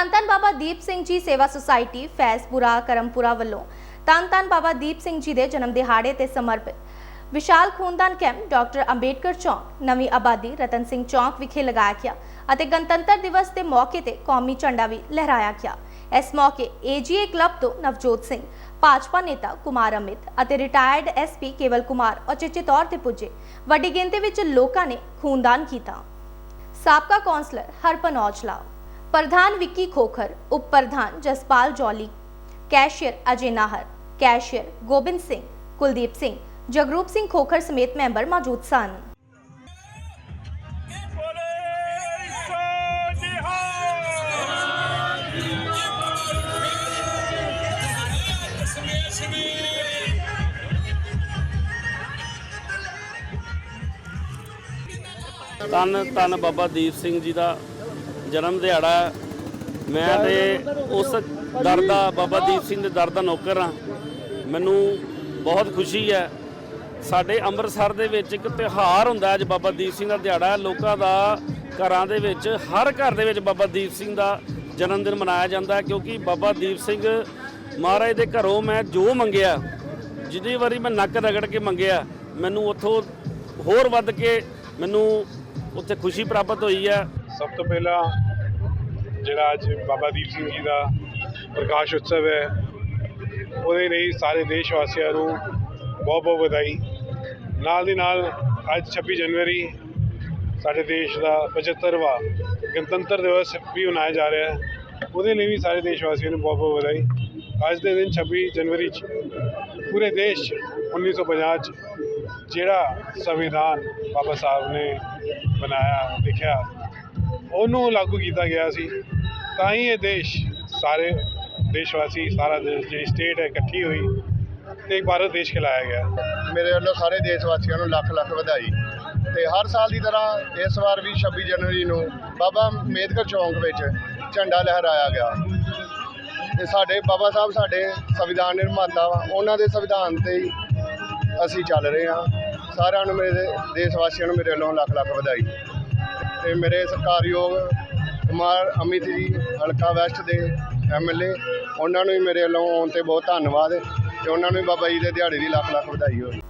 ਧੰਨ ਬਾਬਾ ਦੀਪ ਸਿੰਘ ਜੀ ਸੇਵਾ ਸੁਸਾਇਟੀ ਫੈਜ਼ਪੁਰਾ ਕਰਮਪੁਰਾ ਵੱਲੋਂ ਧੰਨ ਬਾਬਾ ਦੀਪ ਸਿੰਘ ਜੀ ਦੇ ਜਨਮ ਦਿਹਾੜੇ ਤੇ ਸਮਰਪਿਤ ਵਿਸ਼ਾਲ ਖੂਨਦਾਨ ਕੈਂਪ ਡਾਕਟਰ ਅੰਬੇਡਕਰ ਚੌਕ, ਨਵੀਂ ਆਬਾਦੀ ਰਤਨ ਸਿੰਘ ਚੌਕ ਵਿਖੇ ਲਗਾਇਆ ਗਿਆ ਅਤੇ ਗਣਤੰਤਰ ਦਿਵਸ ਦੇ ਮੌਕੇ ਤੇ ਕੌਮੀ ਝੰਡਾ ਵੀ ਲਹਿਰਾਇਆ ਗਿਆ। ਇਸ ਮੌਕੇ ਏਜੀਏ ਕਲੱਬ ਤੋਂ ਨਵਜੋਤ ਸਿੰਘ, ਭਾਜਪਾ ਨੇਤਾ ਕੁਮਾਰ ਅਮਿਤ ਅਤੇ ਰਿਟਾਇਰਡ ਐਸਪੀ ਕੇਵਲ ਕੁਮਾਰ ਔਚਿੱਚੇ ਤੌਰ ਤੇ ਪੁੱਜੇ। ਵੱਡੀ ਗਿਣਤੀ ਵਿੱਚ ਲੋਕਾਂ ਨੇ ਖੂਨਦਾਨ ਕੀਤਾ। ਸਾਬਕਾ ਕੌਂਸਲਰ ਹਰਪਨ ਔਜਲਾ ਪ੍ਰਧਾਨ ਵਿੱਕੀ ਖੋਖਰ ਉਪ ਪ੍ਰਧਾਨ ਜਸਪਾਲ ਜੌਲੀ ਕੈਸ਼ੀਅਰ ਅਜੇ ਨਾਹਰ ਕੈਸ਼ੀਅਰ ਗੋਬਿੰਦ ਸਿੰਘ ਕੁਲਦੀਪ ਸਿੰਘ ਜਗਰੂਪ ਸਿੰਘ ਖੋਖਰ ਸਮੇਤ ਮੈਂਬਰ ਮੌਜੂਦ ਸਨ ਬੋਲੇ ਸੋ ਨਿਹਾਲ ਧੰਨ ਧੰਨ ਬਾਬਾ ਦੀਪ ਸਿੰਘ ਜੀ ਦਾ ਜਨਮ ਦਿਹਾੜਾ ਮੈਂ ਤੇ ਉਸ ਦਰ ਦਾ ਬਾਬਾ ਦੀਪ ਸਿੰਘ ਦੇ ਦਰ ਦਾ ਨੌਕਰ ਹਾਂ। ਮੈਨੂੰ ਬਹੁਤ ਖੁਸ਼ੀ ਹੈ। ਸਾਡੇ ਅੰਮ੍ਰਿਤਸਰ ਦੇ ਵਿੱਚ ਇੱਕ ਤਿਉਹਾਰ ਹੁੰਦਾ ਅੱਜ ਬਾਬਾ ਦੀਪ ਸਿੰਘ ਦਾ ਦਿਹਾੜਾ। ਲੋਕਾਂ ਦਾ ਘਰਾਂ ਦੇ ਵਿੱਚ, ਹਰ ਘਰ ਦੇ ਵਿੱਚ ਬਾਬਾ ਦੀਪ ਸਿੰਘ ਦਾ ਜਨਮ ਦਿਨ ਮਨਾਇਆ ਜਾਂਦਾ ਕਿਉਂਕਿ ਬਾਬਾ ਦੀਪ ਸਿੰਘ ਮਹਾਰਾਜ ਦੇ ਘਰੋਂ ਮੈਂ ਜੋ ਮੰਗਿਆ, ਜਿੰਨੀ ਵਾਰੀ ਮੈਂ ਨੱਕ ਰਗੜ ਕੇ ਮੰਗਿਆ, ਮੈਨੂੰ ਉੱਥੋਂ ਹੋਰ ਵੱਧ ਕੇ ਮੈਨੂੰ ਉੱਥੇ ਖੁਸ਼ੀ ਪ੍ਰਾਪਤ ਹੋਈ ਹੈ। ਸਭ ਤੋਂ ਪਹਿਲਾਂ ਜਿਹੜਾ ਅੱਜ ਬਾਬਾ ਦੀਪ ਸਿੰਘ ਜੀ ਦਾ ਪ੍ਰਕਾਸ਼ ਉਤਸਵ ਹੈ, ਉਹਦੇ ਲਈ ਸਾਰੇ ਦੇਸ਼ ਵਾਸੀਆਂ ਨੂੰ ਬਹੁਤ ਬਹੁਤ ਵਧਾਈ। ਨਾਲ ਦੀ ਨਾਲ ਅੱਜ 26 ਜਨਵਰੀ ਸਾਡੇ ਦੇਸ਼ ਦਾ 75ਵਾਂ ਗਣਤੰਤਰ ਦਿਵਸ ਵੀ ਮਨਾਇਆ ਜਾ ਰਿਹਾ ਹੈ। ਉਹਦੇ ਲਈ ਵੀ ਸਾਰੇ ਦੇਸ਼ ਵਾਸੀਆਂ ਨੂੰ ਬਹੁਤ ਬਹੁਤ ਵਧਾਈ। ਅੱਜ ਦੇ ਦਿਨ 26 ਜਨਵਰੀ 'ਚ ਪੂਰੇ ਦੇਸ਼ 'ਚ 1950 'ਚ ਜਿਹੜਾ ਸੰਵਿਧਾਨ ਬਾਬਾ ਸਾਹਿਬ ਨੇ ਬਣਾਇਆ, ਲਿਖਿਆ ਉਹਨੂੰ ਲਾਗੂ ਕੀਤਾ ਗਿਆ ਸੀ। ਤਾਂ ਹੀ ਇਹ ਦੇਸ਼, ਸਾਰੇ ਦੇਸ਼ ਵਾਸੀ ਸਾਰਾ ਦੇਸ਼, ਜਿਹੜੀ ਸਟੇਟ ਹੈ, ਇਕੱਠੀ ਹੋਈ ਤੇ ਭਾਰਤ ਦੇਸ਼ ਖਿਲਾਇਆ ਗਿਆ। ਮੇਰੇ ਵੱਲੋਂ ਸਾਰੇ ਦੇਸ਼ ਵਾਸੀਆਂ ਨੂੰ ਲੱਖ ਲੱਖ ਵਧਾਈ। ਤੇ ਹਰ ਸਾਲ ਦੀ ਤਰ੍ਹਾਂ ਇਸ ਵਾਰ ਵੀ 26 ਜਨਵਰੀ ਨੂੰ ਬਾਬਾ ਅੰਬੇਦਕਰ ਚੌਂਕ ਵਿੱਚ ਝੰਡਾ ਲਹਿਰਾਇਆ ਗਿਆ। ਤੇ ਸਾਡੇ ਬਾਬਾ ਸਾਹਿਬ, ਸਾਡੇ ਸੰਵਿਧਾਨ ਨਿਰਮਾਤਾ ਵਾ, ਉਹਨਾਂ ਦੇ ਸੰਵਿਧਾਨ ਤੇ ਹੀ ਅਸੀਂ ਚੱਲ ਰਹੇ ਹਾਂ। ਸਾਰਿਆਂ ਨੂੰ ਮੇਰੇ ਦੇਸ਼ ਵਾਸੀਆਂ ਨੂੰ ਮੇਰੇ ਵੱਲੋਂ ਲੱਖ ਲੱਖ ਵਧਾਈ। ਤੇ ਮੇਰੇ ਸਤਿਕਾਰਯੋਗ ਕੁਮਾਰ ਅਮਿਤ ਜੀ, ਹਲਕਾ ਵੈਸਟ ਦੇ ਐਮਐਲਏ ਉਹਨਾਂ ਨੂੰ ਵੀ ਮੇਰੇ ਵੱਲੋਂ ਆਉਣ ਤੇ ਬਹੁਤ ਧੰਨਵਾਦ ਤੇ ਉਹਨਾਂ ਨੂੰ ਵੀ ਬਾਬਾ ਜੀ ਦੇ ਦਿਹਾੜੇ ਦੀ ਲੱਖ ਲੱਖ ਵਧਾਈ ਹੋਵੇ।